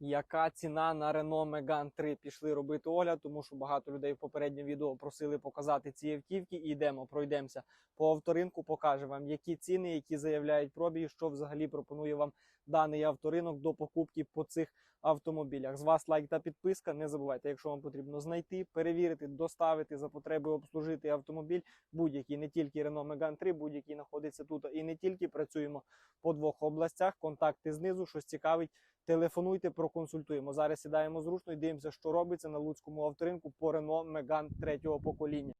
Яка ціна на Renault Megane 3? Пішли робити огляд, тому що багато людей в попередньому відео просили показати ці автівки. І йдемо, пройдемося по авторинку, покажемо вам, які ціни, які заявляють пробіги, що взагалі пропонує вам даний авторинок до покупки по цих автомобілях. З вас лайк та підписка. Не забувайте, якщо вам потрібно знайти, перевірити, доставити за потребою обслужити автомобіль, будь-який, не тільки Renault Megane 3, будь-який знаходиться тут і не тільки працюємо по двох областях. Контакти знизу, щось цікавить. Телефонуйте, проконсультуємо. Зараз сідаємо зручно і дивимося, що робиться на луцькому авторинку по Renault Megane третього покоління.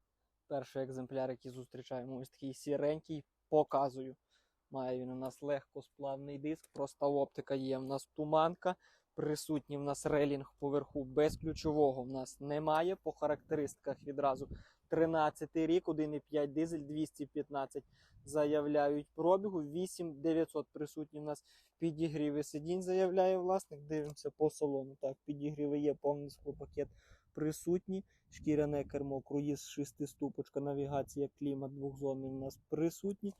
Перший екземпляр, який зустрічаємо, ось такий сіренький, показую. Має він у нас легкосплавний диск, проста оптика є. В нас туманка, присутній в нас релінг поверху без ключового в нас немає. По характеристиках відразу 13 рік, 1,5 дизель, 215 заявляють пробігу. 8900 присутні в нас підігріви сидінь, заявляє власник. Дивимося по салону. Так, підігріви є, повний склопакет присутній. Шкіряне кермо, круїз, шестиступочка, навігація, клімат двохзонний у нас присутні.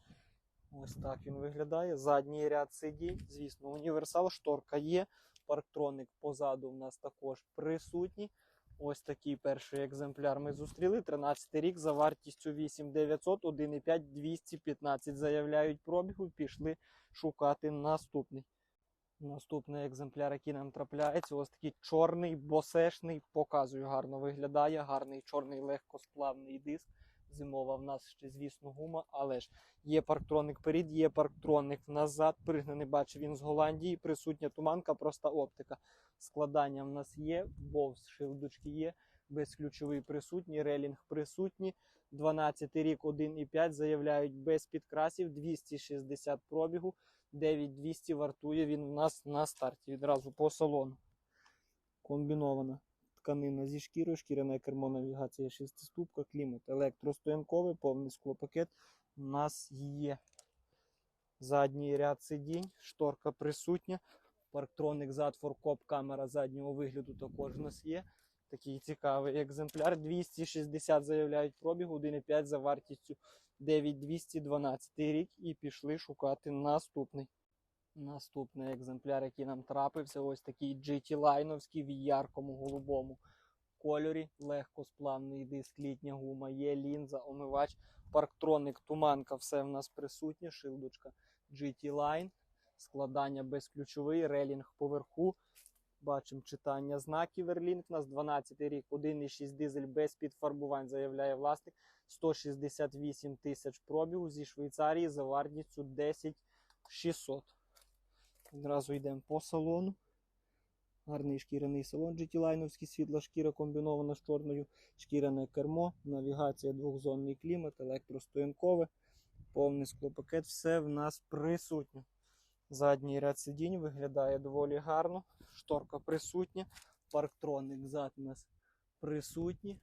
Ось так він виглядає. Задній ряд сидінь. Звісно, універсал, шторка є. Парктроник позаду в нас також присутній. Ось такий перший екземпляр ми зустріли. 13 рік за вартістю 8900, 1,5 215 заявляють пробігу. Пішли шукати наступний. Наступний екземпляр, який нам трапляється, ось такий чорний, босешний. Показую, гарно виглядає. Гарний чорний легкосплавний диск. Зимова в нас ще, звісно, гума, але ж є парктроник перед, є парктроник назад. Пригнаний, бачу, він з Голландії. Присутня туманка, проста оптика. Складання в нас є, бовс, шилдочки є, безключовий присутній, релінг присутній. 12 рік, 1,5 заявляють без підкрасів, 260 пробігу, 9200 вартує він в нас на старті. Відразу по салону. Комбінована тканина зі шкірою, шкіряне кермо, навігація, шестиступка, клімат, електростоянковий, повний склопакет. У нас є задній ряд сидінь, шторка присутня. Парктроник зад форкоп, камера заднього вигляду також у нас є. Такий цікавий екземпляр. 260 заявляють пробіг, 1,5 за вартістю 9212 рік. І пішли шукати наступний. Наступний екземпляр, який нам трапився, ось такий GT лайновський в яркому голубому кольорі. Легкосплавний диск, літня гума, є лінза, омивач, парктроник, туманка, все в нас присутнє. Шилдочка GT Line, складання безключовий, релінг поверху. Бачимо читання знаків Ерлінг. У нас 12 рік, 1,6 дизель без підфарбувань, заявляє власник. 168 тисяч пробігу зі Швейцарії за вартістю 10 600. Одразу йдемо по салону. Гарний шкіряний салон GT-лайновський, світла шкіра комбінована з чорною, шкіряне кермо, навігація, двохзонний клімат, електростоянкове, повний склопакет. Все в нас присутнє. Задній ряд сидінь виглядає доволі гарно. Шторка присутня. Парктроник зад у нас присутній.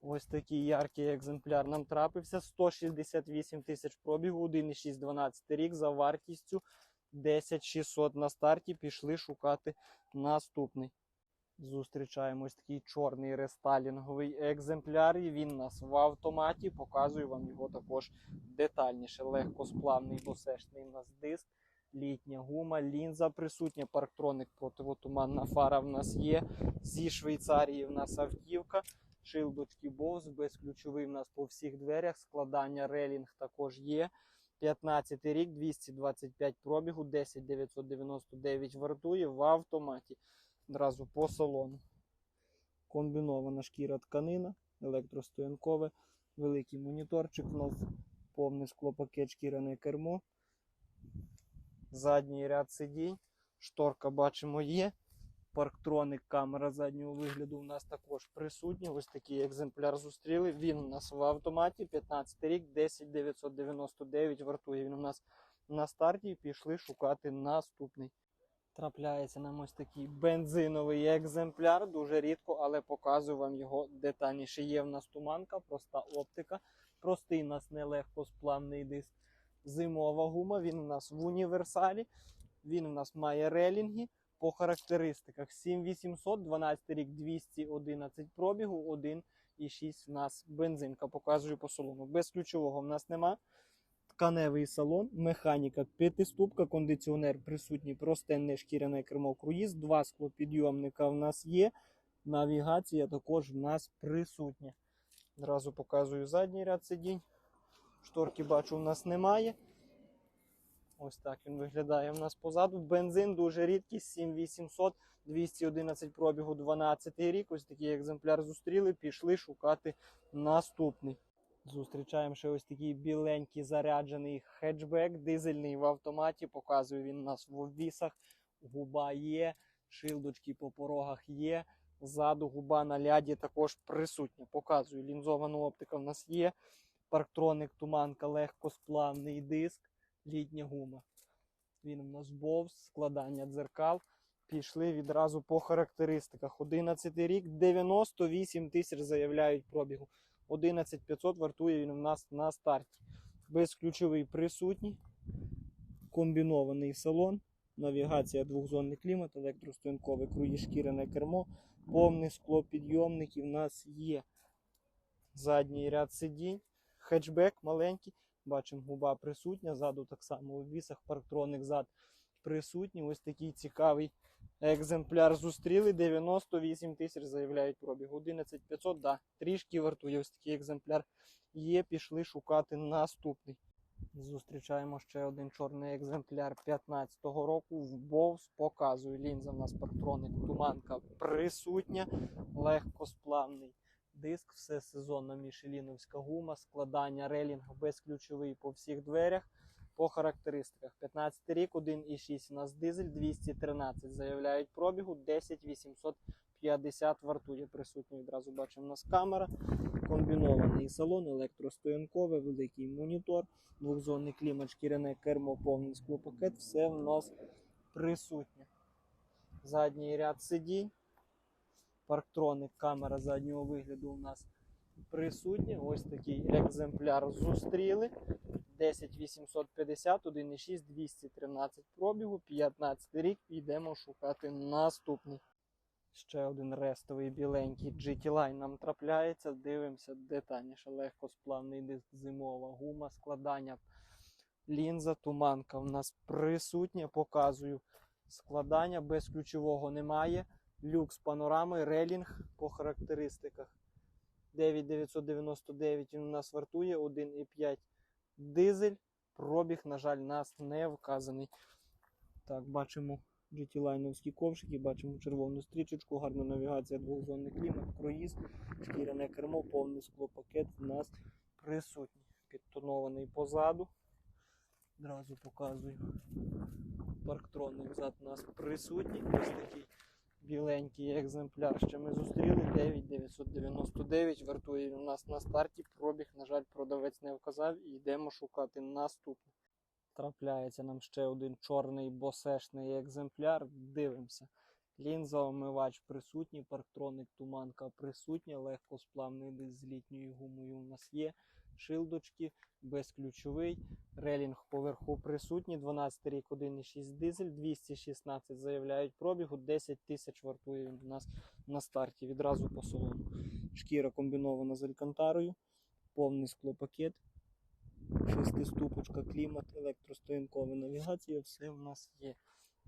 Ось такий яркий екземпляр нам трапився. 168 тисяч пробігу, 1,6 12 рік за вартістю 10 600 на старті. Пішли шукати наступний. Зустрічаємо ось такий чорний рестайлінговий екземпляр. І він у нас в автоматі. Показую вам його також детальніше. Легкосплавний босешний у нас диск. Літня гума, лінза присутня, парктроник противотуманна фара в нас є. Зі Швейцарії в нас автівка. Шилдочки Bose, безключовий в нас по всіх дверях. Складання релінг також є. 15 рік, 225 пробігу, 10999 вартує в автоматі. Одразу по салону. Комбінована шкіра тканина, електростоянкове, великий моніторчик. У нас повний склопакет шкіряне кермо. Задній ряд сидінь. Шторка бачимо є. Парктроник, камера заднього вигляду у нас також присутня. Ось такий екземпляр зустріли. Він у нас в автоматі 15 рік, 10999 вартує. Він у нас на старті. Пішли шукати наступний. Трапляється нам ось такий бензиновий екземпляр. Дуже рідко, але показую вам його детальніше. Є в нас туманка, проста оптика. Простий нас нелегкосплавний диск. Зимова гума. Він у нас в універсалі. Він у нас має релінги. По характеристиках 7800, 12 рік 211 пробігу, 1,6 у нас бензинка. Показую по салону. Без ключового в нас нема. тканевий салон, механіка, п'ятиступка, кондиціонер присутній, простенне шкіряне кермо круїз, два склопідйомника в нас є. Навігація також в нас присутня. Одразу показую задній ряд сидінь. Шторки бачу, в нас немає. Ось так він виглядає в нас позаду. Бензин дуже рідкий, 7800, 211 пробігу, 12 рік. Ось такий екземпляр зустріли, пішли шукати наступний. Зустрічаємо ще ось такий біленький заряджений хетчбек, дизельний в автоматі. Показує він нас в обвісах. Губа є, шилдочки по порогах є. Ззаду губа на ляді також присутня. Показую, лінзована оптика в нас є. Парктроник, туманка, легкосплавний диск, літня гума. Він у нас бовс, складання дзеркал. Пішли відразу по характеристиках. 11 рік, 98 тисяч заявляють пробігу. 11500 вартує він у нас на старті. Безключовий присутній, комбінований салон, навігація двохзонний клімат, електростоянкове круїз шкіряне кермо, повне скло підйомників у нас є. Задній ряд сидінь, хетчбек маленький. Бачимо, губа присутня, ззаду так само у вісах, парктроник зад присутній. Ось такий цікавий екземпляр зустріли. 98 тисяч заявляють пробіг. 11500, да, трішки вартує ось такий екземпляр. Є, пішли шукати наступний. Зустрічаємо ще один чорний екземпляр 15-го року. В Бовс показую. Лінза в нас парктроник, туманка присутня, легкосплавний диск, все сезонна мішеліновська гума, складання релінг безключовий по всіх дверях. По характеристиках 15 рік, 1,6 у нас дизель, 213 заявляють пробігу, 10 850 вартує присутній. Відразу бачимо у нас камера, комбінований салон, електростоянкове, великий монітор, двохзонний клімат, шкіряне кермо, повний склопакет, все в нас присутнє. Задній ряд сидінь, парктроник, камера заднього вигляду у нас присутня. Ось такий екземпляр зустріли. 10850, 1,6, 213 пробігу, 15 рік. Йдемо шукати наступний. Ще один рестовий біленький GT Line нам трапляється. Дивимося детальніше. Легкосплавний диск, зимова гума, складання лінза, туманка в нас присутня. Показую складання, без ключового немає. Люк з панорами, релінг по характеристиках. 9999 він у нас вартує, 1,5 дизель. Пробіг, на жаль, нас не вказаний. Так, бачимо GT-лайновські ковшики, бачимо червону стрічечку, гарна навігація, двохзонний клімат, круїз, шкіряне кермо, повний склопакет у нас присутній. Підтонований позаду. Одразу показую. Парктроник зад у нас присутній. Ось такий біленький екземпляр. Ще ми зустріли 9999. Вартує у нас на старті. Пробіг, на жаль, продавець не вказав і йдемо шукати наступний. Трапляється нам ще один чорний босешний екземпляр. Дивимося. Лінза омивач присутній, парктроник туманка присутня, легкосплавний диск з літньою гумою у нас є. Шилдочки, безключовий, релінг поверху присутній, 12 рік, 1,6 дизель, 216 заявляють пробігу, 10 тисяч вартує він у нас на старті відразу по салону. Шкіра комбінована з алькантарою, повний склопакет, шестиступочка, клімат, електростоянкова навігація, все в нас є.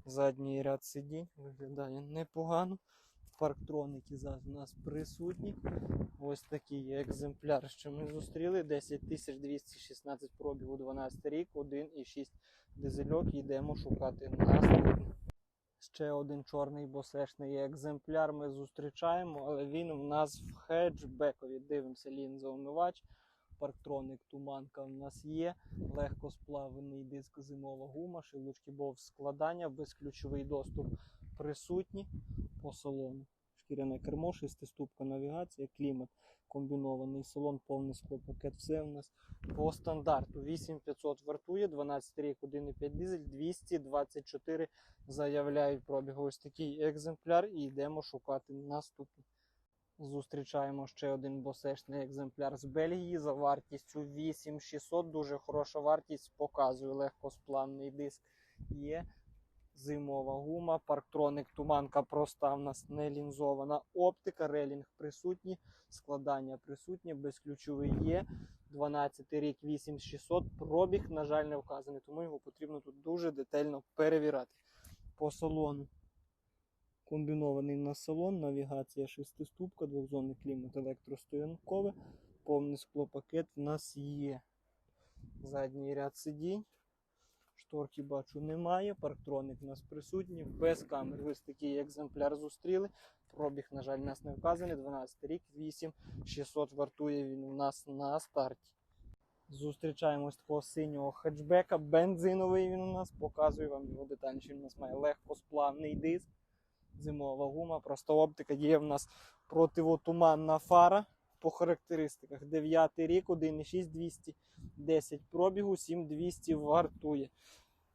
Задній ряд сидінь виглядає непогано. Парктроники зараз у нас присутні. Ось такий екземпляр, що ми зустріли. 10216 пробігу 12 рік, 1,6 дизельок. Йдемо шукати наступний. Ще один чорний босешний екземпляр ми зустрічаємо, але він в нас в хеджбекові. Дивимося лінзоомивач. Парктроник туманка в нас є. Легкосплавлений диск зимова гума, шилочки бов складання, безключовий доступ присутні по салону. Шкіряне кермо, шестиступка навігація, клімат, комбінований салон, повний склопакет. Все в нас по стандарту. 8500 вартує, 12 рік, 1,5 дизель, 224 заявляють пробіг. Ось такий екземпляр і йдемо шукати наступний. Зустрічаємо ще один босешний екземпляр з Бельгії за вартістю 8600. Дуже хороша вартість. Показую легкосплавний диск. Є Зимова гума, парктроник, туманка проста, в нас не лінзована оптика, релінг присутній, складання присутнє, безключовий є. 12 рік 8600, пробіг, на жаль, не вказаний, тому його потрібно тут дуже детально перевіряти. По салону. Комбінований на салон, навігація шестиступка, двохзонний клімат електростоянкове, повний склопакет в нас є. Задній ряд сидінь. Шторки бачу немає. Парктроник у нас присутній. Без камер. Ось такий екземпляр зустріли. Пробіг, на жаль, у нас не вказаний. 12 рік, 8 600 вартує він у нас на старті. Зустрічаємо ось такого синього хетчбека. Бензиновий він у нас. Показую вам його детальніше. Він у нас має легкосплавний диск. Зимова гума, проста оптика. Є в нас противотуманна фара по характеристиках. 9 рік, 1,6, 210 пробігу, 7200 вартує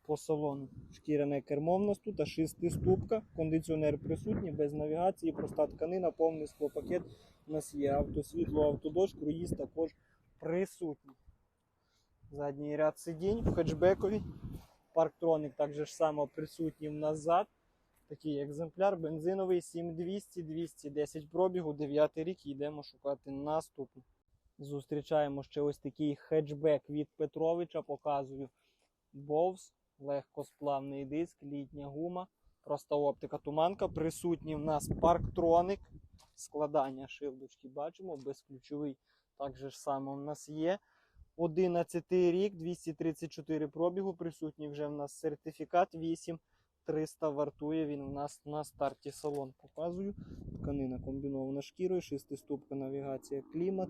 по салону. Шкіряне кермо в нас тут, а шестиступка, кондиціонер присутній, без навігації, проста тканина, повний склопакет. У нас є автосвітло, автодощ, круїз також присутній. Задній ряд сидінь в хетчбекові. Парктроник також само присутній назад. Такий екземпляр бензиновий 7200, 210 пробігу, 9 рік. Йдемо шукати наступний. Зустрічаємо ще ось такий хетчбек від Петровича. Показую Бовс, легкосплавний диск, літня гума, проста оптика туманка. Присутній в нас парктроник. Складання шилдочки бачимо, безключовий. Так же ж само в нас є. 11 рік, 234 пробігу. Присутній вже в нас сертифікат 8. 300 вартує він у нас на старті салон. Показую. Тканина комбінована шкірою, шестиступка навігація, клімат,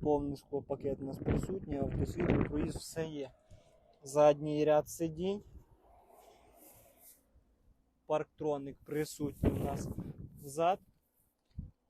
повний склопакет у нас присутній, автосвітло, круїз, все є. Задній ряд сидінь. Парктроник присутній у нас взад.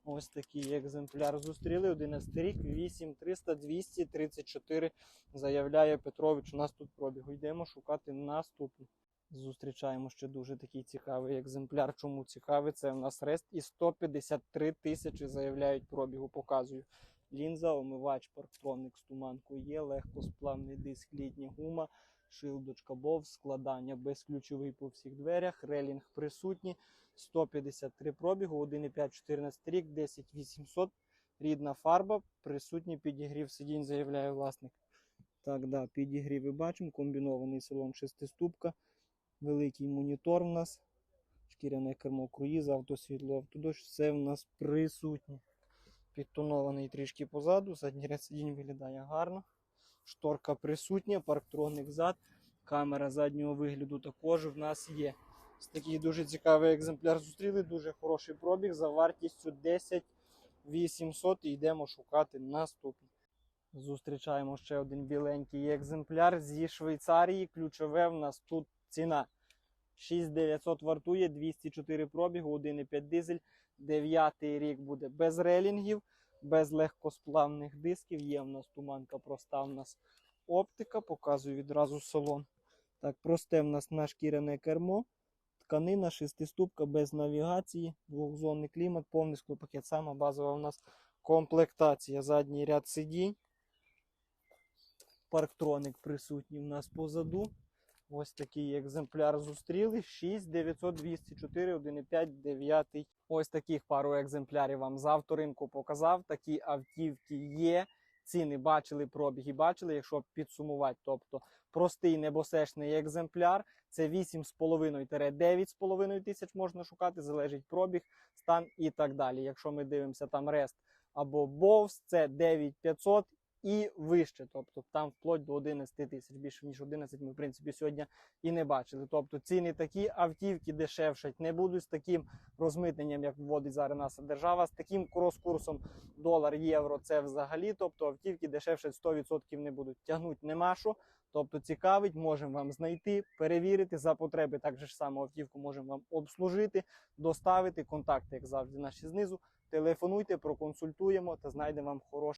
Ось такий екземпляр зустріли. 11 рік, 8300, 234 заявляє Петрович. У нас тут пробігу. Йдемо шукати наступний. Зустрічаємо ще дуже такий цікавий екземпляр. Чому цікавий? Це в нас рест і 153 тисячі заявляють пробігу. Показую. Лінза, омивач, парктроник з туманкою є, легкосплавний диск, літня гума, шилдочка бов, складання безключовий по всіх дверях, релінг присутній, 153 пробігу, 1,5 14 рік, 10 800, рідна фарба, присутній підігрів сидінь, заявляє власник. Так, да, підігрів і бачимо, комбінований салон шестиступка. Великий монітор в нас, шкіряне кермо круїз, автосвітло, автодощ, все в нас присутнє. Підтонований трішки позаду, задній ряд сидінь виглядає гарно. Шторка присутня, парктроник зад, камера заднього вигляду також в нас є. Ось такий дуже цікавий екземпляр зустріли, дуже хороший пробіг за вартістю 10 800 і йдемо шукати наступний. Зустрічаємо ще один біленький екземпляр зі Швейцарії. Ключове в нас тут ціна. 6900 вартує, 204 пробігу, 1,5 дизель. 9 рік буде без релінгів, без легкосплавних дисків. Є в нас туманка проста, в нас оптика. Показую відразу салон. Так, просте в нас нашкірене кермо. Тканина, шестиступка без навігації, двохзонний клімат, повний склопакет. Сама базова у нас комплектація. Задній ряд сидінь. Парктроник присутній у нас позаду. Ось такий екземпляр зустріли. 6 900 204 1,5 9. Ось таких пару екземплярів вам з авторинку показав. Такі автівки є. Ціни бачили, пробіги бачили, якщо підсумувати. Тобто простий небосешний екземпляр. Це 8,5-9,5 тисяч можна шукати, залежить пробіг, стан і так далі. Якщо ми дивимося там рест або Бовс, це 9500 і вище. Тобто там вплоть до 11 тисяч. Більше ніж 11 ми, в принципі, сьогодні і не бачили. Тобто ціни такі, автівки дешевшать не будуть з таким розмитненням, як вводить зараз наша держава, з таким крос-курсом долар-євро. Це взагалі. Тобто автівки дешевшать 100% не будуть. Тягнуть нема що. Тобто цікавить, можемо вам знайти, перевірити за потреби. Так же ж само автівку можемо вам обслужити, доставити. Контакти, як завжди, наші знизу. Телефонуйте, проконсультуємо та знайдемо вам хороший.